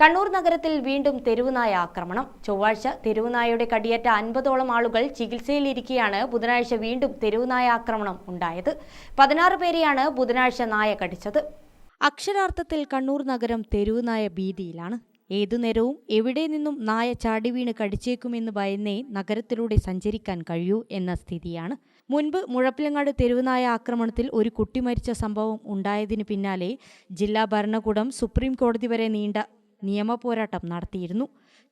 കണ്ണൂർ നഗരത്തിൽ വീണ്ടും തെരുവുനായ ആക്രമണം. ചൊവ്വാഴ്ച തെരുവുനായയുടെ കടിയേറ്റ അൻപതോളം ആളുകൾ ചികിത്സയിലിരിക്കെയാണ് ബുധനാഴ്ച വീണ്ടും തെരുവുനായ ആക്രമണം ഉണ്ടായത്. പതിനാറ് പേരെയാണ് ബുധനാഴ്ച നായ കടിച്ചത്. അക്ഷരാർത്ഥത്തിൽ കണ്ണൂർ നഗരം തെരുവുനായ ഭീതിയിലാണ്. ഏതു നേരവും എവിടെ നിന്നും നായ ചാടി വീണ് കടിച്ചേക്കുമെന്ന് ഭയന്നേ നഗരത്തിലൂടെ സഞ്ചരിക്കാൻ കഴിയൂ എന്ന സ്ഥിതിയാണ്. മുൻപ് മുഴപ്പിലങ്ങാട് തെരുവുനായ ആക്രമണത്തിൽ ഒരു കുട്ടി മരിച്ച സംഭവം ഉണ്ടായതിനു പിന്നാലെ ജില്ലാ ഭരണകൂടം സുപ്രീം കോടതി വരെ നീണ്ട നിയമ പോരാട്ടം നടത്തിയിരുന്നു.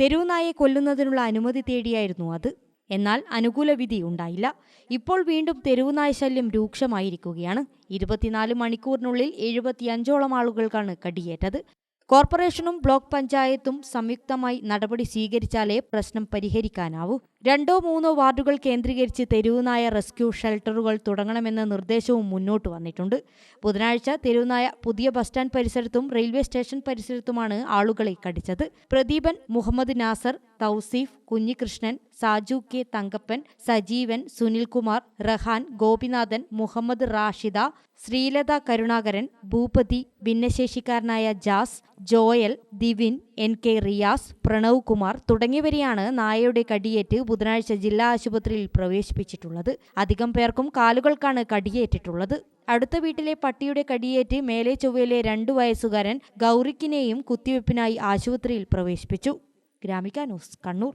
തെരുവുനായെ കൊല്ലുന്നതിനുള്ള അനുമതി തേടിയായിരുന്നു അത്. എന്നാൽ അനുകൂല വിധി ഉണ്ടായില്ല. ഇപ്പോൾ വീണ്ടും തെരുവുനായ ശല്യം രൂക്ഷമായിരിക്കുകയാണ്. ഇരുപത്തിനാല് മണിക്കൂറിനുള്ളിൽ എഴുപത്തിയഞ്ചോളം ആളുകൾക്കാണ് കടിയേറ്റത്. കോർപ്പറേഷനും ബ്ലോക്ക് പഞ്ചായത്തും സംയുക്തമായി നടപടി സ്വീകരിച്ചാലേ പ്രശ്നം പരിഹരിക്കാനാവൂ. രണ്ടോ മൂന്നോ വാർഡുകൾ കേന്ദ്രീകരിച്ച് തെരുവുനായ റെസ്ക്യൂ ഷെൽട്ടറുകൾ തുടങ്ങണമെന്ന നിർദ്ദേശവും മുന്നോട്ട് വന്നിട്ടുണ്ട്. ബുധനാഴ്ച തെരുവുനായ പുതിയ ബസ് സ്റ്റാൻഡ് പരിസരത്തും റെയിൽവേ സ്റ്റേഷൻ പരിസരത്തുമാണ് ആളുകളെ കടിച്ചത്. പ്രദീപൻ മുഹമ്മദ് നാസർ തൗസീഫ് കുഞ്ഞികൃഷ്ണൻ സാജു കെ തങ്കപ്പൻ സജീവൻ സുനിൽകുമാർ റഹാൻ ഗോപിനാഥൻ മുഹമ്മദ് റാഷിദ ശ്രീലത കരുണാകരൻ ഭൂപതി ഭിന്നശേഷിക്കാരനായ jazz Joel Divin N K Riyas Pranav Kumar തുടങ്ങിയവരെയാണ് നായയുടെ കടിയേറ്റ് ബുധനാഴ്ച ജില്ലാ ആശുപത്രിയിൽ പ്രവേശിപ്പിച്ചിട്ടുള്ളത്. അധികം പേർക്കും കാലുകൾക്കാണ് കടിയേറ്റിട്ടുള്ളത്. അടുത്ത വീട്ടിലെ പട്ടിയുടെ കടിയേറ്റ് മേലെ ചൊവ്വയിലെ രണ്ടു വയസ്സുകാരൻ ഗൗറിക്കിനെയും കുത്തിവയ്പ്പിനായി ആശുപത്രിയിൽ പ്രവേശിപ്പിച്ചു. Gramika news Kannur.